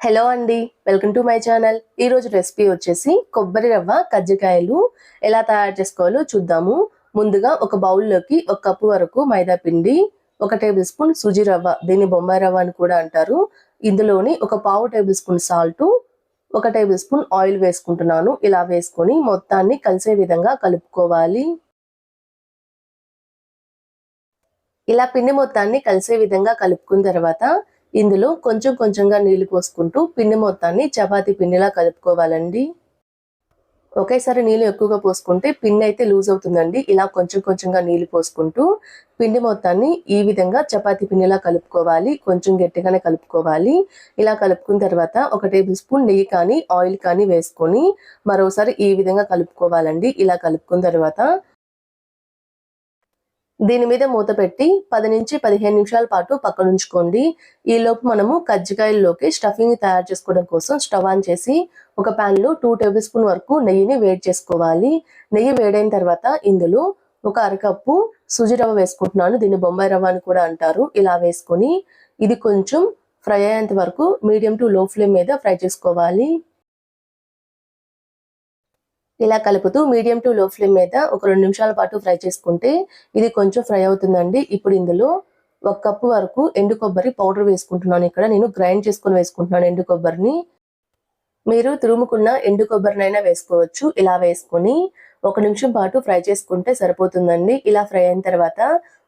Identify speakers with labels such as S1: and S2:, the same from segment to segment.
S1: Hello అండి welcome to my channel. ఈరోజు recipe వచ్చేసి కొబ్బరి రవ్వ కజ్జికాయలు ఎలా తయారు చేసుకోవాలో చూద్దాము. ముందుగా ఒక బౌల్లోకి ఒక కప్పు వరకు మైదా పిండి ఒక టేబుల్ స్పూన్ సుజీ రవ్వ దీన్ని బొంబాయి రవ్వ అని కూడా అంటారు. ఇందులోని ఒక పావు టేబుల్ స్పూన్ సాల్ట్ ఒక టేబుల్ స్పూన్ ఆయిల్ వేసుకుంటున్నాను. ఇలా వేసుకొని మొత్తాన్ని కలిసే విధంగా కలుపుకోవాలి. ఇలా పిండి మొత్తాన్ని కలిసే విధంగా కలుపుకున్న తర్వాత ఇందులో కొంచెం కొంచెంగా నీళ్ళు పోసుకుంటూ పిండి మొత్తాన్ని చపాతీ పిండిలా కలుపుకోవాలండి. ఒకేసారి నీళ్ళు ఎక్కువగా పోసుకుంటే పిండి అయితే లూజ్ అవుతుందండి. ఇలా కొంచెం కొంచెంగా నీళ్ళు పోసుకుంటూ పిండి మొత్తాన్ని ఈ విధంగా చపాతి పిండిలా కలుపుకోవాలి. కొంచెం గట్టిగానే కలుపుకోవాలి. ఇలా కలుపుకున్న తర్వాత ఒక టేబుల్ స్పూన్ నెయ్యి కానీ ఆయిల్ కానీ వేసుకొని మరోసారి ఈ విధంగా కలుపుకోవాలండి. ఇలా కలుపుకున్న తర్వాత దీని మీద మూత పెట్టి పది నుంచి పదిహేను నిమిషాల పాటు పక్కనుంచుకోండి. ఈలోపు ఈ లోపు మనము కజ్జికాయల్లోకి స్టఫింగ్ తయారు చేసుకోవడం కోసం స్టవ్ ఆన్ చేసి ఒక పాన్లో టూ టేబుల్ స్పూన్ వరకు నెయ్యిని వేడి చేసుకోవాలి. నెయ్యి వేడైన తర్వాత ఇందులో ఒక అరకప్పు సుజి రవ్వ వేసుకుంటున్నాను. దీన్ని బొంబాయి రవ్వ అని కూడా అంటారు. ఇలా వేసుకొని ఇది కొంచెం ఫ్రై అయ్యేంత వరకు మీడియం టు లో ఫ్లేమ్ మీద ఫ్రై చేసుకోవాలి. ఇలా కలుపుతూ మీడియం టు లో ఫ్లేమ్ మీద ఒక రెండు నిమిషాల పాటు ఫ్రై చేసుకుంటే ఇది కొంచెం ఫ్రై అవుతుందండి. ఇప్పుడు ఇందులో ఒక కప్పు వరకు ఎండు కొబ్బరి పౌడర్ వేసుకుంటున్నాను. ఇక్కడ నేను గ్రైండ్ చేసుకుని వేసుకుంటున్నాను ఎండు కొబ్బరిని. మీరు తురుముకున్న ఎండు కొబ్బరినైనా వేసుకోవచ్చు. ఇలా వేసుకొని ఒక నిమిషం పాటు ఫ్రై చేసుకుంటే సరిపోతుందండి. ఇలా ఫ్రై అయిన తర్వాత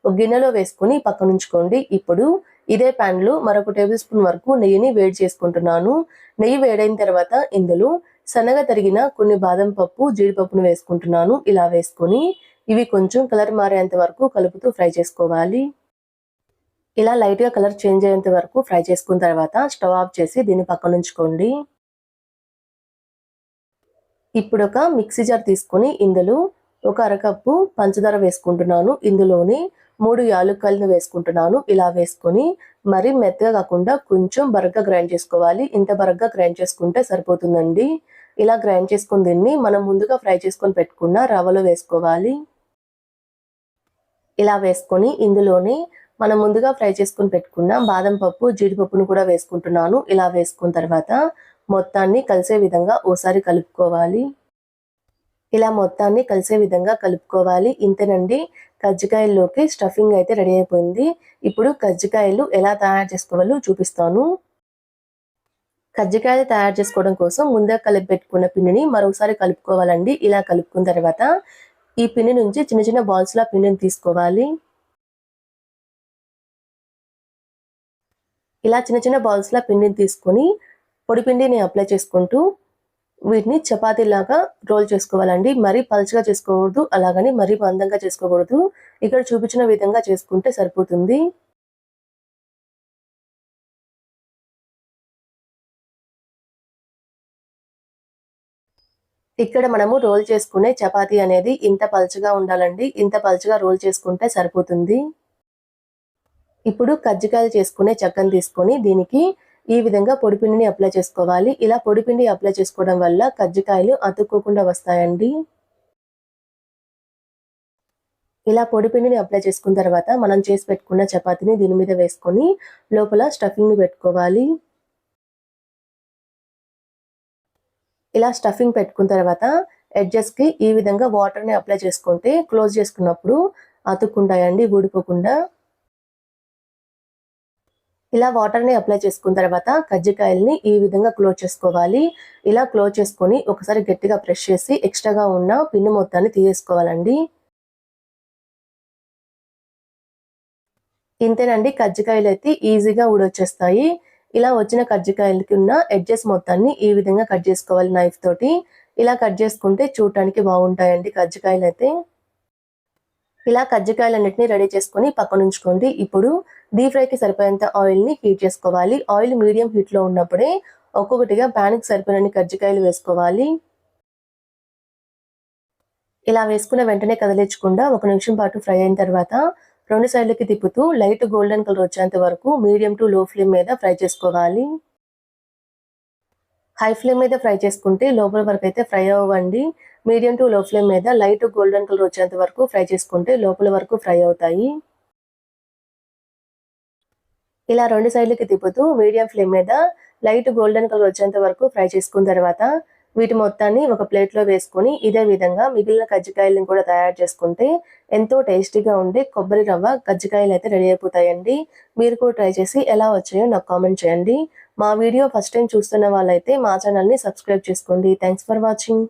S1: ఒక గిన్నెలో వేసుకుని పక్కన ఉంచుకోండి. ఇప్పుడు ఇదే ప్యాన్లో మరొక టేబుల్ స్పూన్ వరకు నెయ్యిని వేడి చేసుకుంటున్నాను. నెయ్యి వేడైన తర్వాత ఇందులో సన్నగా తరిగిన కొన్ని బాదం పప్పు జీడిపప్పును వేసుకుంటున్నాను. ఇలా వేసుకొని ఇవి కొంచెం కలర్ మారేంత వరకు కలుపుతూ ఫ్రై చేసుకోవాలి. ఇలా లైట్గా కలర్ చేంజ్ అయ్యేంత వరకు ఫ్రై చేసుకున్న తర్వాత స్టవ్ ఆఫ్ చేసి దీన్ని పక్కన ఉంచుకోండి. ఇప్పుడు ఒక మిక్సీ జార్ తీసుకొని ఇందులో ఒక అరకప్పు పంచదార వేసుకుంటున్నాను. ఇందులోని మూడు యాలుక్కలను వేసుకుంటున్నాను. ఇలా వేసుకొని మరీ మెత్తగా కాకుండా కొంచెం బరగ్గా గ్రైండ్ చేసుకోవాలి. ఇంత బరగ్గా గ్రైండ్ చేసుకుంటే సరిపోతుందండి. ఇలా గ్రైండ్ చేసుకుని దీన్ని మనం ముందుగా ఫ్రై చేసుకొని పెట్టుకున్న రవ్వలో వేసుకోవాలి. ఇలా వేసుకొని ఇందులోనే మనం ముందుగా ఫ్రై చేసుకుని పెట్టుకున్న బాదం పప్పు జీడిపప్పును కూడా వేసుకుంటున్నాను. ఇలా వేసుకున్న తర్వాత మొత్తాన్ని కలిసే విధంగా ఓసారి కలుపుకోవాలి. ఇలా మొత్తాన్ని కలిసే విధంగా కలుపుకోవాలి. ఇంతేనండి కజ్జికాయల్లోకి స్టఫింగ్ అయితే రెడీ అయిపోయింది. ఇప్పుడు కజ్జికాయలు ఎలా తయారు చేసుకోవాలో చూపిస్తాను. కజ్జికాయలు తయారు చేసుకోవడం కోసం ముందే కలిపి పెట్టుకున్న పిండిని మరొకసారి కలుపుకోవాలండి. ఇలా కలుపుకున్న తర్వాత ఈ పిండి నుంచి చిన్న చిన్న బాల్స్ లా పిండిని తీసుకోవాలి. ఇలా చిన్న చిన్న బాల్స్ లా పిండిని తీసుకొని పొడి పిండిని అప్లై చేసుకుంటూ వీటిని చపాతీలాగా రోల్ చేసుకోవాలండి. మరీ పలుచగా చేసుకోకూడదు అలాగని మరీ మందంగా చేసుకోకూడదు. ఇక్కడ చూపించిన విధంగా చేసుకుంటే సరిపోతుంది. ఇక్కడ మనము రోల్ చేసుకునే చపాతీ అనేది ఇంత పలుచగా ఉండాలండి. ఇంత పలుచగా రోల్ చేసుకుంటే సరిపోతుంది. ఇప్పుడు కజ్జికాయలు చేసుకునే చక్కని తీసుకొని దీనికి ఈ విధంగా పొడిపిండిని అప్లై చేసుకోవాలి. ఇలా పొడిపిండి అప్లై చేసుకోవడం వల్ల కజ్జికాయలు అతుక్కోకుండా వస్తాయండి. ఇలా పొడిపిండిని అప్లై చేసుకున్న తర్వాత మనం చేసి పెట్టుకున్న చపాతీని దీని మీద వేసుకొని లోపల స్టఫింగ్ని పెట్టుకోవాలి. ఇలా స్టఫింగ్ పెట్టుకున్న తర్వాత ఎడ్జెస్కి ఈ విధంగా వాటర్ని అప్లై చేసుకుంటే క్లోజ్ చేసుకున్నప్పుడు అతుక్కుంటాయండి ఊడిపోకుండా. ఇలా వాటర్ని అప్లై చేసుకున్న తర్వాత కజ్జికాయల్ని ఈ విధంగా క్లోజ్ చేసుకోవాలి. ఇలా క్లోజ్ చేసుకొని ఒకసారి గట్టిగా ప్రెస్ చేసి ఎక్స్ట్రాగా ఉన్న పిండి మొత్తాన్ని తీసేసుకోవాలండి. ఇంతేనండి కజ్జికాయలు అయితే ఈజీగా ఊడొచ్చేస్తాయి. ఇలా వచ్చిన కజ్జికాయలకి ఉన్న ఎడ్జెస్ మొత్తాన్ని ఈ విధంగా కట్ చేసుకోవాలి నైఫ్ తోటి. ఇలా కట్ చేసుకుంటే చూడటానికి బాగుంటాయండి కజ్జికాయలు అయితే ఇలా కజ్జికాయలన్నిటిని రెడీ చేసుకొని పక్కన ఉంచుకోండి. ఇప్పుడు డీప్ ఫ్రైకి సరిపోయేంత ఆయిల్ని హీట్ చేసుకోవాలి. ఆయిల్ మీడియం హీట్లో ఉన్నప్పుడే ఒక్కొక్కటిగా ప్యాన్కి సరిపోయిన కజ్జికాయలు వేసుకోవాలి. ఇలా వేసుకున్న వెంటనే కదిలించకుండా ఒక నిమిషం పాటు ఫ్రై అయిన తర్వాత రెండు సైడ్లకి తిప్పుతూ లైట్ గోల్డెన్ కలర్ వచ్చేంత వరకు మీడియం టు లో ఫ్లేమ్ మీద ఫ్రై చేసుకోవాలి. హై ఫ్లేమ్ మీద ఫ్రై చేసుకుంటే లోపల వరకు అయితే ఫ్రై అవ్వండి. మీడియం టు లో ఫ్లేమ్ మీద లైట్ గోల్డెన్ కలర్ వచ్చేంత వరకు ఫ్రై చేసుకుంటే లోపల వరకు ఫ్రై అవుతాయి. ఇలా రెండు సైడ్లకి తిప్పుతూ మీడియం ఫ్లేమ్ మీద లైట్ గోల్డెన్ కలర్ వచ్చేంత వరకు ఫ్రై చేసుకున్న తర్వాత వీటి మొత్తాన్ని ఒక ప్లేట్లో వేసుకొని ఇదే విధంగా మిగిలిన కజ్జికాయలను కూడా తయారు చేసుకుంటే ఎంతో టేస్టీగా ఉండే కొబ్బరి రవ్వ కజ్జికాయలు అయితే రెడీ అయిపోతాయండి. మీరు కూడా ట్రై చేసి ఎలా వచ్చాయో నాకు కామెంట్ చేయండి. మా వీడియో ఫస్ట్ టైం చూస్తున్న వాళ్ళైతే మా ఛానల్ని సబ్స్క్రైబ్ చేసుకోండి. Thanks for watching.